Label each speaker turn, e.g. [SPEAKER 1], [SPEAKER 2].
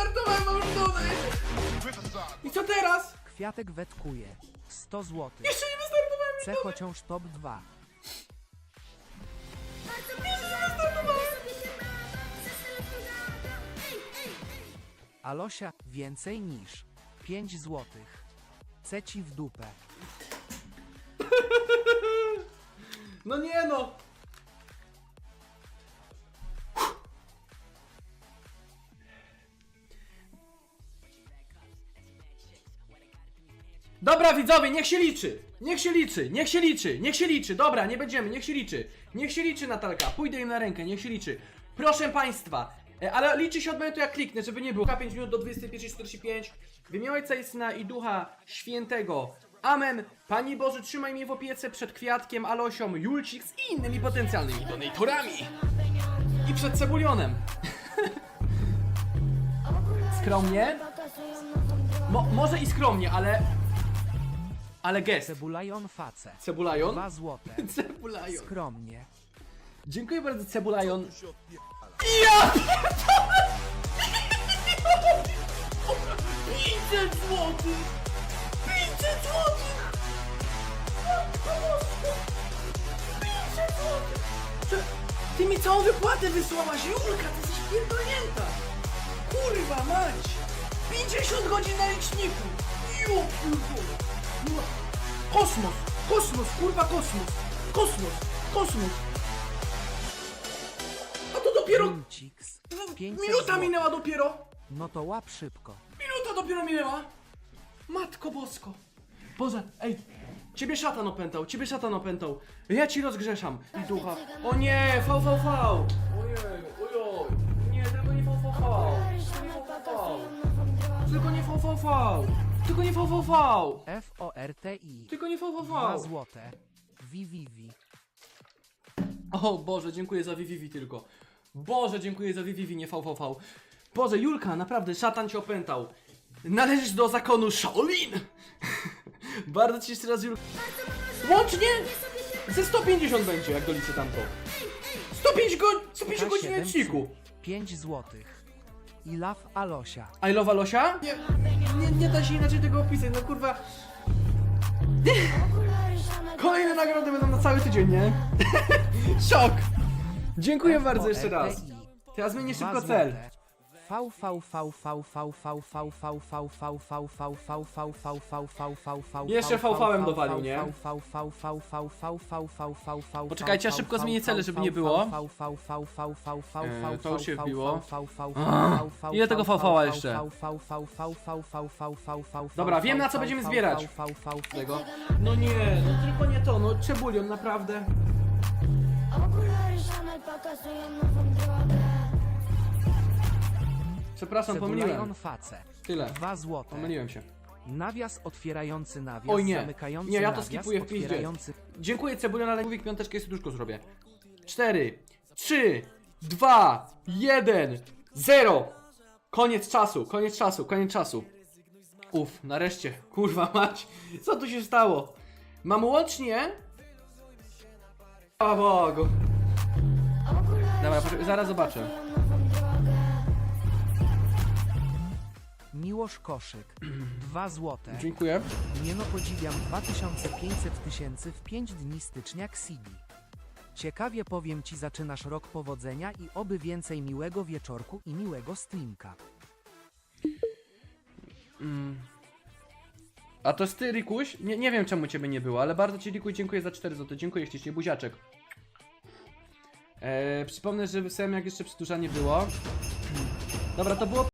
[SPEAKER 1] wystartowałem, mam już donate. I co teraz?
[SPEAKER 2] Kwiatek wetkuje. 100 zł.
[SPEAKER 1] Jeszcze nie wystartowałem.
[SPEAKER 2] Chcę chociaż top 2. Alosia więcej niż 5 zł. Chcę ci w dupę.
[SPEAKER 1] No nie no. Dobra widzowie, niech się liczy! Niech się liczy, niech się liczy, niech się liczy, dobra, nie będziemy, niech się liczy. Niech się liczy Natalka, pójdę im na rękę, niech się liczy. Proszę Państwa, e, ale liczy się od momentu jak kliknę, żeby nie było. 5 minut do 21.45. W imię Ojca i Syna i Ducha Świętego. Amen. Panie Boże, trzymaj mnie w opiece przed Kwiatkiem, Alosią, Julcik i innymi potencjalnymi donatorami. I przed Cebulionem. Skromnie? Mo może i skromnie, ale... Ale gest.
[SPEAKER 2] Cebulajon face.
[SPEAKER 1] Cebulajon?
[SPEAKER 2] 2 zł.
[SPEAKER 1] Cebulajon.
[SPEAKER 2] Skromnie.
[SPEAKER 1] Dziękuję bardzo, Cebulajon. Ja pierdolę! 500 zł! 500 zł! 500 zł! Ty mi całą wypłatę wysłałaś, Julka, ty jesteś pierdolnięta! Kurwa mać! 50 godzin na liczniku! No. Kosmos! Kosmos! Kurwa kosmos! Kosmos! Kosmos! A to dopiero...
[SPEAKER 2] Julciks. 500
[SPEAKER 1] Minuta
[SPEAKER 2] zł.
[SPEAKER 1] minęła dopiero!
[SPEAKER 2] No to łap szybko.
[SPEAKER 1] Minuta dopiero minęła! Matko bosko! Boże, ej! Ciebie szatan opętał, ciebie szatan opętał! Ja ci rozgrzeszam! I ducha! O nie! VVV! Ojej, ojoj! Nie, tylko nie VVV! Tylko nie VVV! Tylko nie VVV!
[SPEAKER 2] F-O-R-T-I.
[SPEAKER 1] Tylko nie
[SPEAKER 2] 2
[SPEAKER 1] VVV!
[SPEAKER 2] zł. Vivivi.
[SPEAKER 1] O Boże, dziękuję za Vivivi tylko. Boże, dziękuję za Vivivi, nie VVV. Boże, Julka, naprawdę, szatan cię opętał. Należysz do zakonu Shaolin! Bardzo ci jeszcze raz, Julka. Łącznie ze 150 będzie, jak doliczę tamto. 105 go 150 godzin na
[SPEAKER 2] K7
[SPEAKER 1] liczniku.
[SPEAKER 2] 5 zł. I love Alosia.
[SPEAKER 1] I love Alosia? Nie, nie, nie da się inaczej tego opisać, no kurwa. Kolejne nagrody będą na cały tydzień, nie? Szok! Dziękuję bardzo jeszcze raz. Teraz zmienię szybko cel. Jeszcze VV-em dowalił, nie? Poczekajcie, ja szybko zmienię cele, żeby nie było.
[SPEAKER 2] Eee,
[SPEAKER 1] to już się wbiło. Ile tego
[SPEAKER 2] vv
[SPEAKER 1] jeszcze? Dobra, wiem na co będziemy zbierać. Tego. No nie, no tylko nie to, no cebulion, naprawdę.
[SPEAKER 3] Okulary Chanel pokazują
[SPEAKER 1] Przepraszam, pomyliłem.
[SPEAKER 2] Face.
[SPEAKER 1] Tyle.
[SPEAKER 2] 2 złote.
[SPEAKER 1] Pomyliłem się.
[SPEAKER 2] Nawias otwierający nawias,
[SPEAKER 1] Oj, nie.
[SPEAKER 2] zamykający
[SPEAKER 1] Nie, ja to
[SPEAKER 2] nawias,
[SPEAKER 1] skipuję w piździe.
[SPEAKER 2] otwierający
[SPEAKER 1] Dziękuję Cebulion, ale mówię piąteczkę i serduszko zrobię. 4, 3, 2, 1, 0. Koniec czasu, koniec czasu, koniec czasu. Uf, nareszcie. Kurwa mać. Co tu się stało? Mam łącznie... O Bogu. Dobra, poczekaj, zaraz zobaczę.
[SPEAKER 2] Miłosz Koszyk. 2 złote.
[SPEAKER 1] Dziękuję.
[SPEAKER 2] Nie no podziwiam 2500 tysięcy w 5 dni stycznia Ksidi. Ciekawie powiem ci zaczynasz rok powodzenia i oby więcej miłego wieczorku i miłego streamka.
[SPEAKER 1] A to jest ty, Rikuś? Nie, nie wiem czemu ciebie nie było, ale bardzo ci Rikuś dziękuję za 4 zł. Dziękuję ślicznie, buziaczek. Eee, przypomnę, że wysłałem jak jeszcze przedłużanie było. Dobra, to było